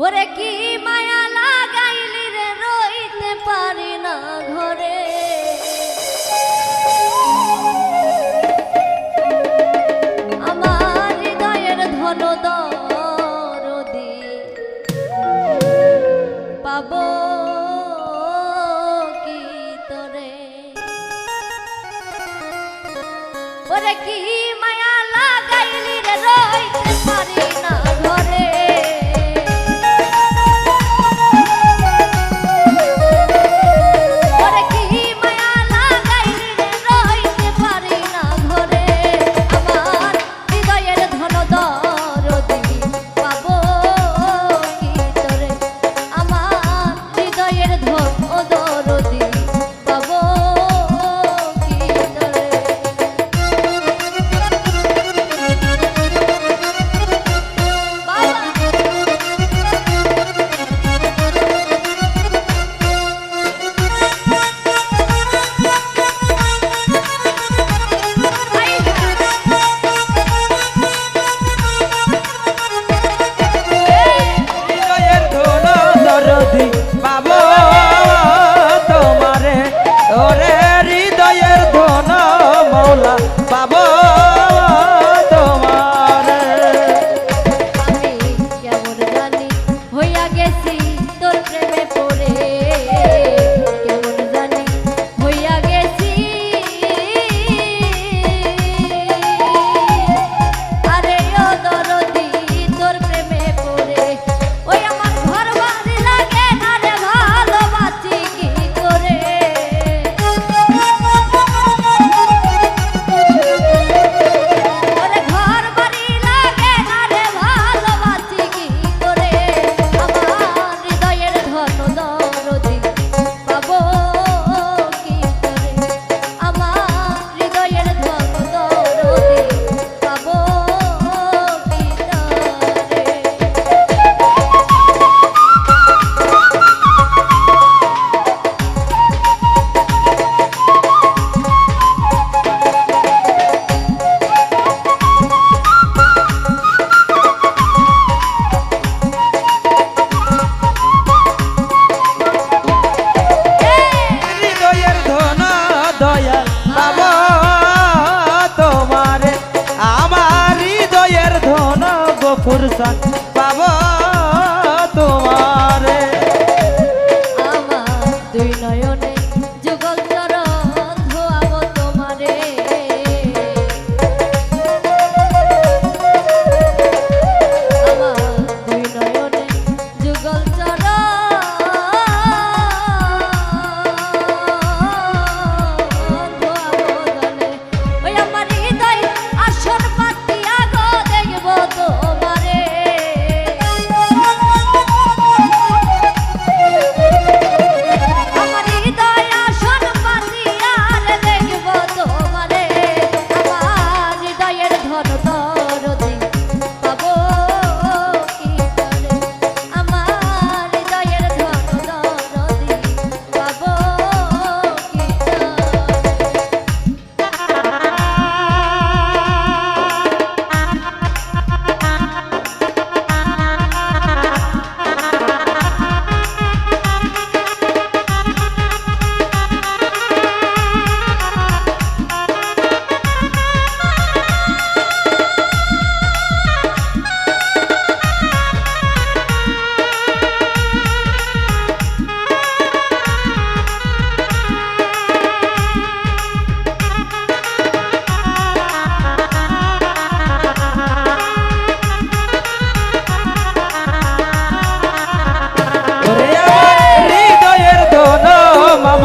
ওরে কি মায়া লাগাইলি রে? রইতে পারি না ঘরে। আমার হৃদয়ের ধন দরদি পাবো দয়াল পাব তোমারে আমারই হৃদয়ের ধন গোপুর